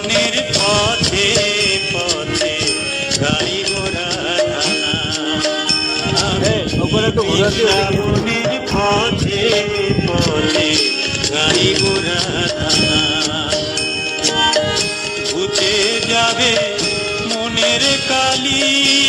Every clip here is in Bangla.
বৃন্দাবনের পথে পথে গাড়ি ঘোড়া হবে। পথে পথে গাড়ি ঘোড়া ধানা ঘুচে যাবে মনের কালি।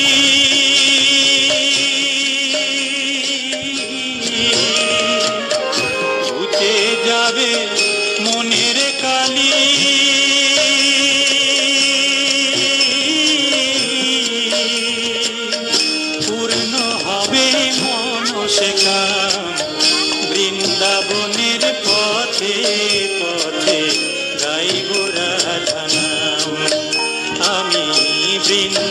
বৃন্দাবনের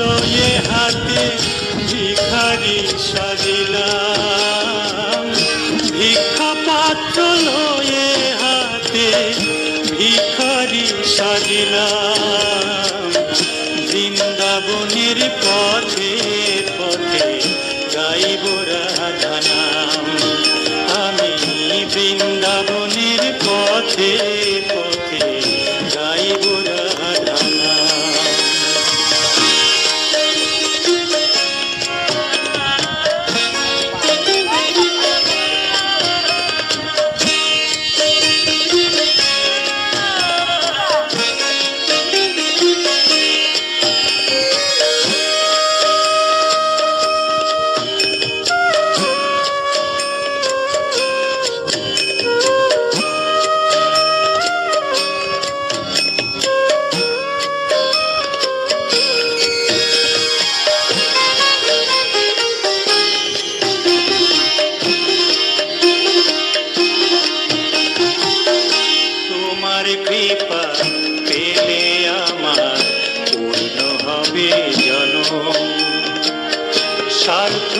লয়ে হাতে ভিখারি সাজিলাম। ভিক্ষা পাত্র লয়ে হাতে ভিখারি সাজিলাম।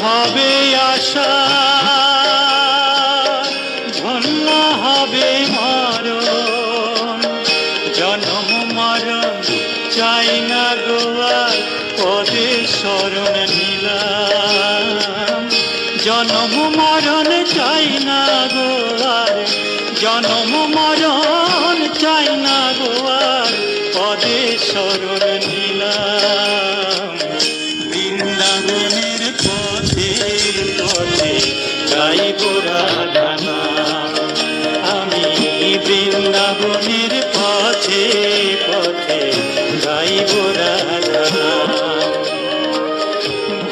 ভবে আশা ধন্য হবে মরণ। জনম মরণ, চাই না গোয়ার পদে শরণ নিলাম। জনম মরণ, চাই না গোয়ার জনম গাইব রাধানা আমি বৃন্দাবনের পথে পথে রাধানা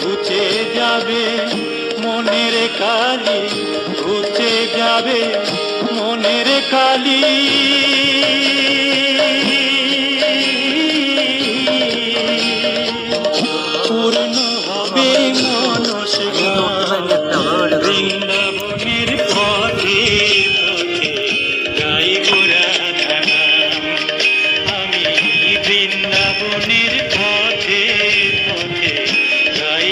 ঘুচে যাবে মনের কালি, ঘুচে যাবে মনের কালি। জীবনের পথে পথে যাই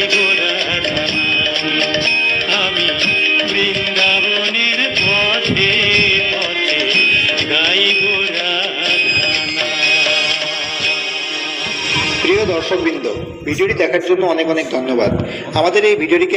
প্রিয় দর্শকবৃন্দ, ভিডিওটি দেখার জন্য অনেক অনেক ধন্যবাদ। আমাদের এই ভিডিওটিকে